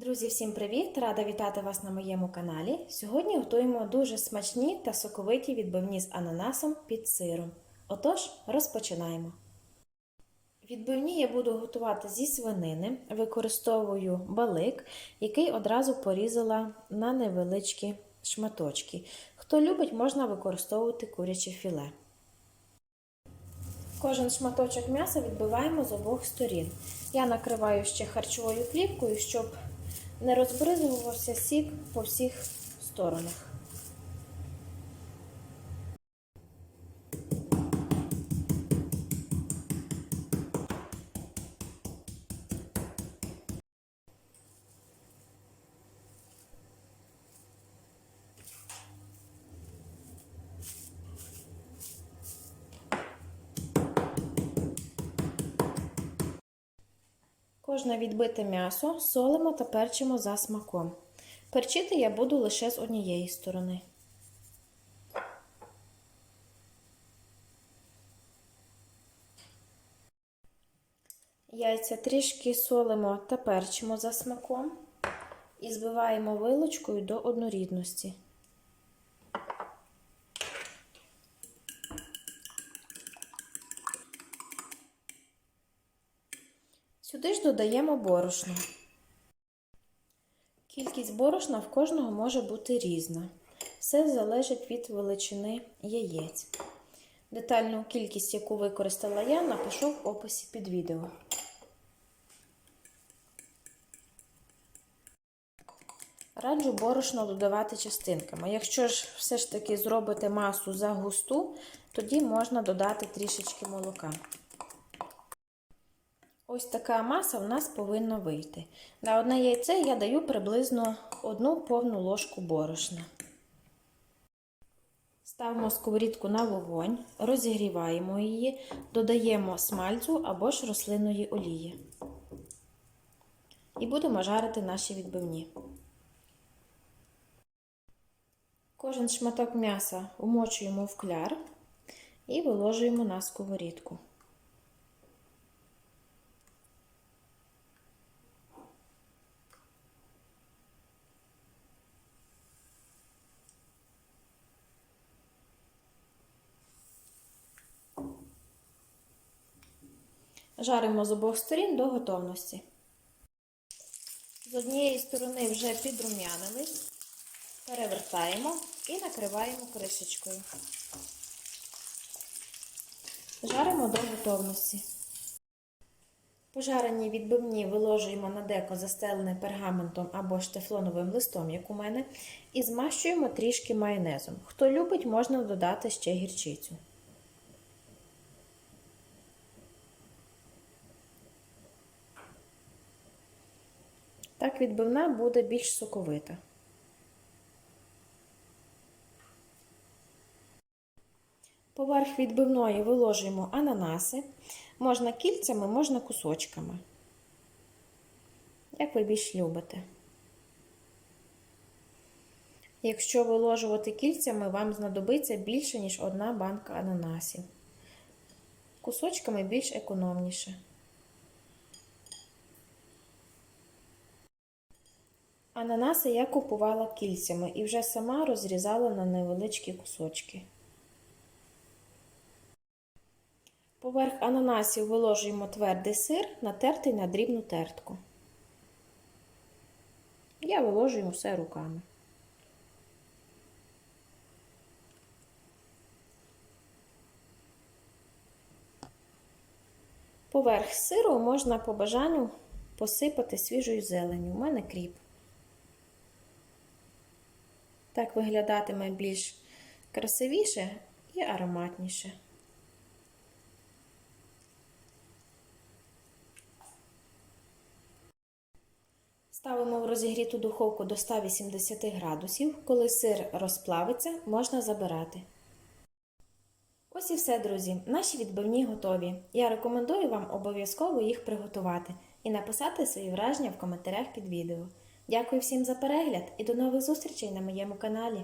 Друзі, всім привіт! Рада вітати вас на моєму каналі. Сьогодні готуємо дуже смачні та соковиті відбивні з ананасом під сиром. Отож, розпочинаємо. Відбивні я буду готувати зі свинини, використовую балик, який одразу порізала на невеличкі шматочки. Хто любить, можна використовувати куряче філе. Кожен шматочок м'яса відбиваємо з обох сторін. Я накриваю ще харчовою плівкою, щоб не розбризувався сік по всіх сторонах. Кожне відбите м'ясо солимо та перчимо за смаком. Перчити я буду лише з однієї сторони. Яйця трішки солимо та перчимо за смаком і збиваємо вилочкою до однорідності. Сюди ж додаємо борошно. Кількість борошна в кожного може бути різна. Все залежить від величини яєць. Детальну кількість, яку використала я, напишу в описі під відео. Раджу борошно додавати частинками. Якщо ж все ж таки зробите масу за густу, тоді можна додати трішечки молока. Ось така маса в нас повинна вийти. На одне яйце я даю приблизно одну повну ложку борошна. Ставимо сковорідку на вогонь, розігріваємо її, додаємо смальцю або ж рослинної олії. І будемо жарити наші відбивні. Кожен шматок м'яса умочуємо в кляр і виложуємо на сковорідку. Жаримо з обох сторін до готовності. З однієї сторони вже підрум'янились, перевертаємо і накриваємо кришечкою. Жаримо до готовності. Пожарені відбивні виложуємо на деко застелене пергаментом або ж тефлоновим листом, як у мене, і змащуємо трішки майонезом. Хто любить, можна додати ще гірчицю. Так відбивна буде більш соковита. Поверх відбивної виложуємо ананаси. Можна кільцями, можна кусочками. Як ви більш любите. Якщо виложувати кільцями, вам знадобиться більше, ніж одна банка ананасів. Кусочками більш економніше. Ананаси я купувала кільцями і вже сама розрізала на невеличкі кусочки. Поверх ананасів виложуємо твердий сир, натертий на дрібну тертку. Я виложую все руками. Поверх сиру можна по бажанню посипати свіжою зеленю. У мене кріп. Так виглядатиме більш красивіше і ароматніше. Ставимо в розігріту духовку до 180 градусів. Коли сир розплавиться, можна забирати. Ось і все, друзі. Наші відбивні готові. Я рекомендую вам обов'язково їх приготувати і написати свої враження в коментарях під відео. Дякую всім за перегляд і до нових зустрічей на моєму каналі.